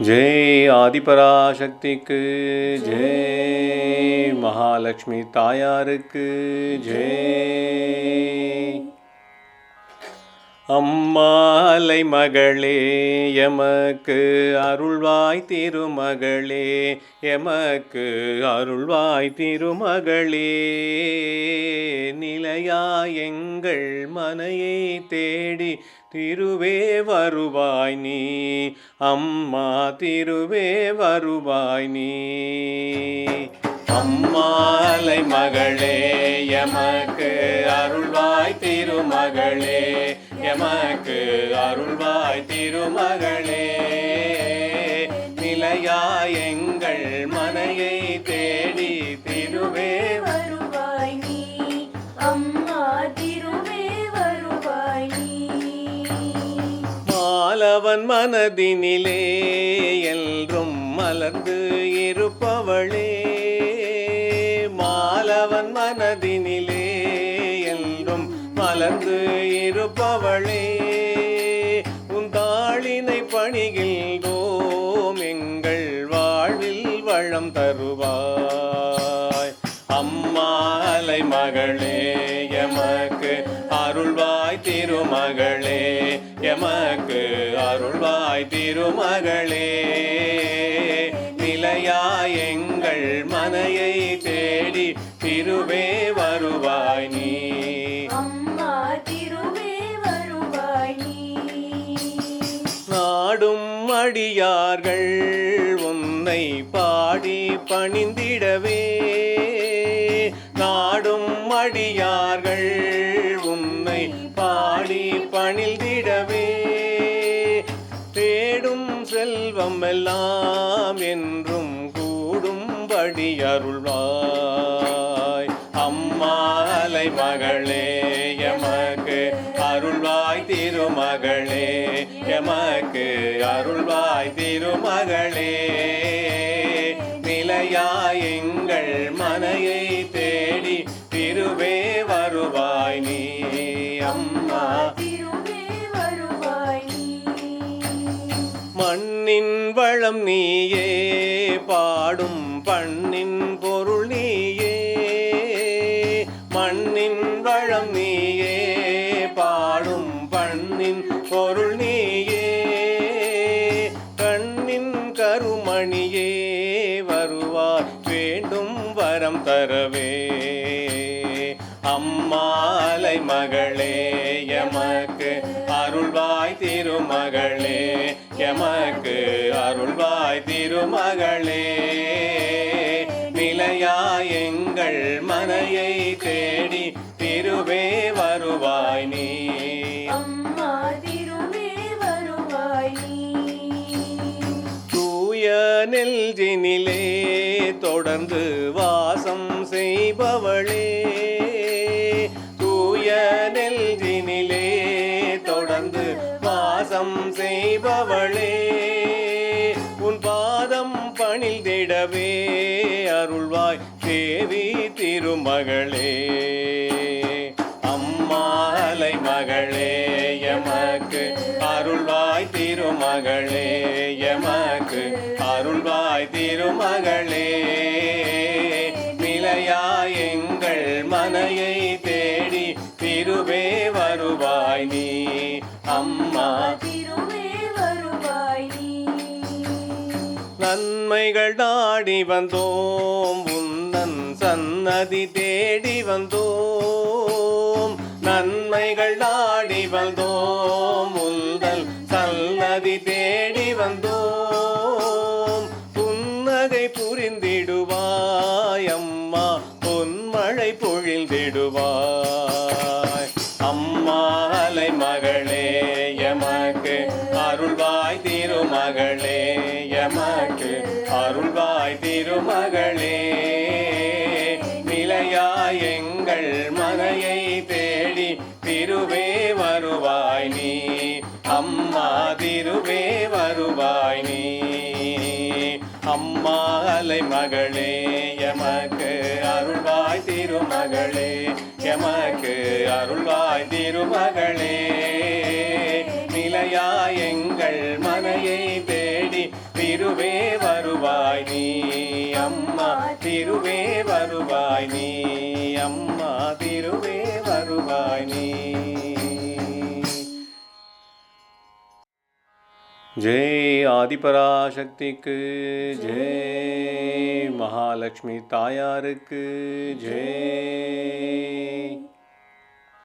ஜெய் ஆதிபராசக்திக்கு ஜெய் மகாலட்சுமி தாயாருக்கு ஜெய் அம்மாலை மகளே எமக்கு அருள்வாய் திருமகளே எமக்கு அருள்வாய் திருமகளே. நிலையா எங்கள் மனையை தேடி திருவே வருவாய் நீ. அம்மா திருவே வருவாய் நீ. அம்மாலை மகளே எமக்கு அருள்வாய் திருமகளே. எமக்கு அருள்வாய் திருமகளே. நிலையாய் எங்கள் மனையை அவன் மனதினிலே என்றும் மலர்ந்து இருப்பவளே. மாலவன் மனதினிலே என்றும் மலர்ந்து இருப்பவளே. உன் தாளினை பணிகின்றோம் எங்கள் வாழ்வில் வளம் தருவாய். அம்மாலை மகளே எமக்கு அருள்வா திருமகளே எமக்கு அருள்வாய் திருமகளே. நிலையா எங்கள் மனையை தேடி திருவே வருவாய் நீ. அம்மா திருவே வருவாய் நீ. நாடும் அடியார்கள் உன்னை பாடி பணிந்திடவே. நாடும் அடியார்கள் நாம் என்றும் கூடும்படி அருள்வாய். அம்மாலை மகளே எமக்கு அருள்வாய் திருமகளே எமக்கு அருள்வாய் திருமகளே. நிலையா எங்கள் மனையை நீயே பாடும் பண்ணின் பொருள் நீயே மண்ணின் வளம் நீயே பாடும் பண்ணின் பொருள் நீயே கண்ணின் கருமணியே வருவார் வேண்டும் வரம் தரவே. அம்மாலை மகளே எமக்கு எமக்கு அருள்வாய் திருமகளே. நிலையா எங்கள் மனையை தேடி திருவே வருவாய் நீ. அம்மா திருவே வருவாய் நீ. தூய நெல்ஜினிலே தொடர்ந்து வாசம் செய்பவளே. தூய நெல்ஜினிலே தொடர்ந்து வாசம் செய்பவளே உன் பாதம் பணிந்திடவே அருள்வாய் தேவி திருமகளே. அம்மாலை மகளே எமக்கு அருள்வாய் திருமகளே எமக்கு அருள்வாய் திருமகளே. நிலையாய் எங்கள் மனையை தேடி திருவே வருவாய் நீ. நன்மைகள் நாடி வந்தோம். உந்தன் சன்னதி தேடி வந்தோம். நன்மைகள் நாடி வந்தோம். உந்தன் சன்னதி தேடி வந்தோம். புன்னகை புரிந்திடுவாய் அம்மா. பொன்மழை பொழிந்திடுவாய். அம்மா அலை மகளே. மகளே நிலையா எங்கள் மனையை தேடி திருவே வருவாய் நீ. அம்மா திருவே வருவாய் நீ. அம்மா அலை மகளே எமக்கு அருள்வாய் திருமகளே எமக்கு அருள்வாய் திருமகள். திருவே வருவாய் நீ. அம்மா திருவே வருவாய் நீ. ஜெய் ஆதிபராசக்திக்கு ஜெய் மகாலட்சுமி தாயாருக்கு ஜெய்